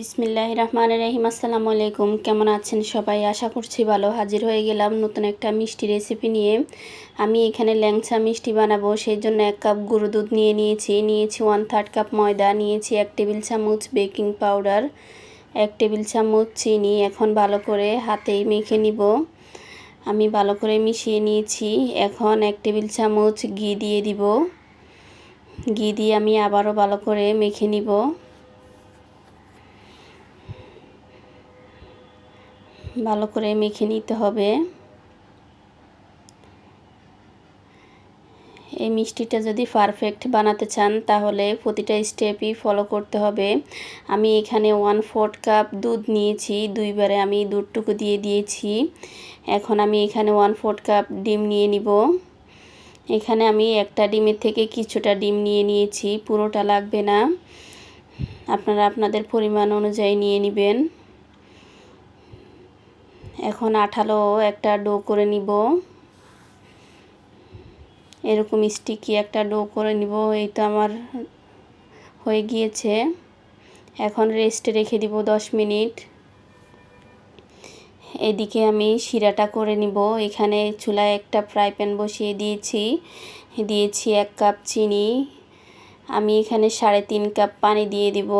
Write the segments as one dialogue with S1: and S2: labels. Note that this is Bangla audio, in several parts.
S1: বিসমিল্লাহ রহমান রহিম আসসালামু আলাইকুম। কেমন আছেন সবাই? আশা করছি ভালো। হাজির হয়ে গেলাম নতুন একটা মিষ্টি রেসিপি নিয়ে। আমি এখানে ল্যাংচা মিষ্টি বানাবো সেই জন্য এক কাপ গরু দুধ নিয়ে নিয়েছি। নিয়েছি ওয়ান থার্ড কাপ ময়দা, নিয়েছি এক টেবিল চামচ বেকিং পাউডার এক টেবিল চামচ চিনি। এখন ভালো করে হাতেই মেখে নিব। আমি ভালো করে মিশিয়ে নিয়েছি। এখন এক টেবিল চামচ ঘি দিয়ে দিব। ঘি দিয়ে আমি আবারও ভালো করে মেখে নিব। ভালো করে মেখে নিতে হবে। এই মিষ্টিটা যদি পারফেক্ট বানাতে চান, তাহলে প্রতিটা স্টেপই ফলো করতে হবে। আমি এখানে ওয়ান ফোর্থ কাপ দুধ নিয়েছি, দুইবারে আমি দুধটুকু দিয়ে দিয়েছি। এখন আমি এখানে ওয়ান ফোর্থ কাপ ডিম নিয়ে নিব। এখানে আমি একটা ডিমের থেকে কিছুটা ডিম নিয়ে নিয়েছি, পুরোটা লাগবে না। আপনারা আপনাদের পরিমাণ অনুযায়ী নিয়ে নেবেন। এখন আঠালো একটা ডো করে নিব। এরকম স্টিকি একটা ডো করে নিব, এই তো আমার হয়ে গিয়েছে। এখন রেস্টে রেখে দিব দশ মিনিট। এদিকে আমি শিরাটা করে নিব। এখানে চুলায় একটা ফ্রাই প্যান বসিয়ে দিয়েছি। দিয়েছি এক কাপ চিনি। আমি এখানে সাড়ে তিন কাপ পানি দিয়ে দিব।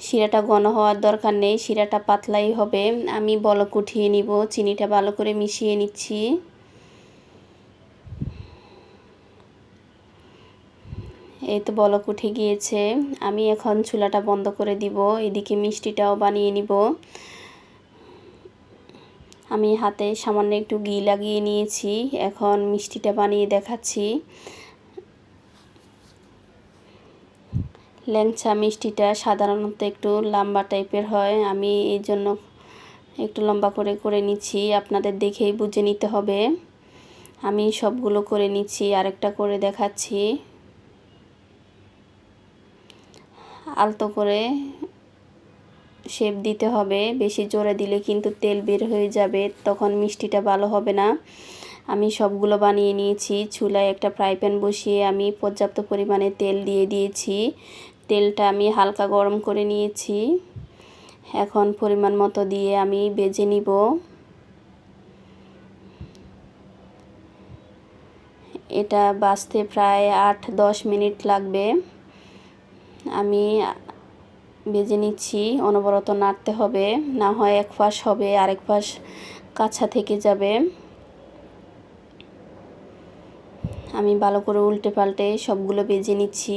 S1: শিরাটা ঘন হওয়ার দরকার নেই, শিরাটা পাতলাই হবে। আমি বলক উঠিয়ে নিব, চিনিটা ভালো করে মিশিয়ে নিচ্ছি। এই তো বলক উঠে গিয়েছে। আমি এখন চুলাটা বন্ধ করে দিব, এদিকে মিষ্টিটাও বানিয়ে নিব। আমি হাতে সামান্য একটু ঘি লাগিয়ে নিয়েছি, এখন মিষ্টিটা বানিয়ে দেখাচ্ছি। ল্যাংচা মিষ্টিটা সাধারণত একটু লম্বা টাইপের হয়। আমি এই জন্য একটু লম্বা করে করে নিচ্ছি। আপনাদের দেখেই বুঝে নিতে হবে। আমি সবগুলো করে নিচ্ছি, আরেকটা করে দেখাচ্ছি। আলতো করে শেপ দিতে হবে। বেশি জোরে দিলে কিন্তু তেল বের হয়ে যাবে, তখন মিষ্টিটা ভালো হবে না। আমি সবগুলো বানিয়ে নিয়েছি। চুলায় একটা ফ্রাই প্যান বসিয়ে আমি পর্যাপ্ত পরিমাণে তেল দিয়ে দিয়েছি। তেলটা আমি হালকা গরম করে নিয়েছি। এখন পরিমাণ মতো দিয়ে আমি বেজে নিব। এটা বাঁচতে প্রায় আট দশ মিনিট লাগবে। আমি বেজে নিচ্ছি, অনবরত নাড়তে হবে। না হয় এক পাশ হবে, আরেক পাশ কাছা থেকে যাবে। আমি ভালো করে উল্টে পাল্টে সবগুলো বেজে নিচ্ছি।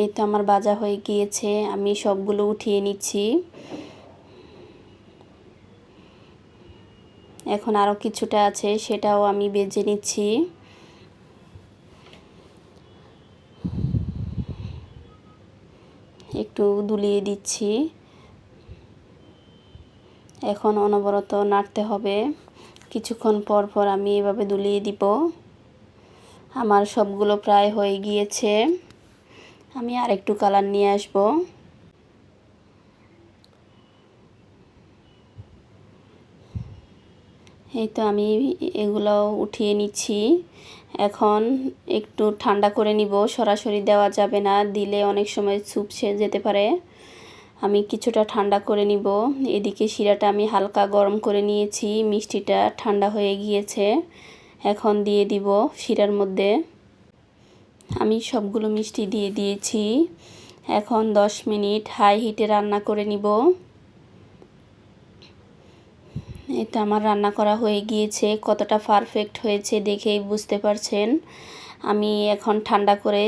S1: এই তো আমার বাজা হয়ে গিয়েছে, আমি সবগুলো উঠিয়ে নিচ্ছি। এখন আরও কিছুটা আছে, সেটাও আমি বেজে নিচ্ছি। একটু দুলিয়ে দিচ্ছি। এখন অনবরত নাড়তে হবে। কিছুক্ষণ পর পর আমি এভাবে দুলিয়ে দিব। আমার সবগুলো প্রায় হয়ে গিয়েছে। আমি আর একটু কালার নিয়ে আসব। এই তো আমি এগুলো উঠিয়ে নিচ্ছি। এখন একটু ঠান্ডা করে নিব, সরাসরি দেওয়া যাবে না, দিলে অনেক সময় সে যেতে পারে। আমি কিছুটা ঠান্ডা করে নিব। এদিকে শিরাটা আমি হালকা গরম করে নিয়েছি, মিষ্টিটা ঠান্ডা হয়ে গিয়েছে। এখন দিয়ে দিব শিরার মধ্যে। আমি সবগুলো মিষ্টি দিয়ে দিয়েছি। এখন 10 মিনিট হাই হিটে রান্না করে নিব। এটা আমার রান্না করা হয়ে গিয়েছে। কতটা পারফেক্ট হয়েছে দেখেই বুঝতে পারছেন। আমি এখন ঠান্ডা করে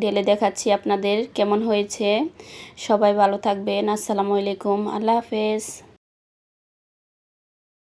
S1: ঢেলে দেখাচ্ছি আপনাদের কেমন হয়েছে। সবাই ভালো থাকবেন। আসসালামু আলাইকুম। আল্লাহ হাফেজ।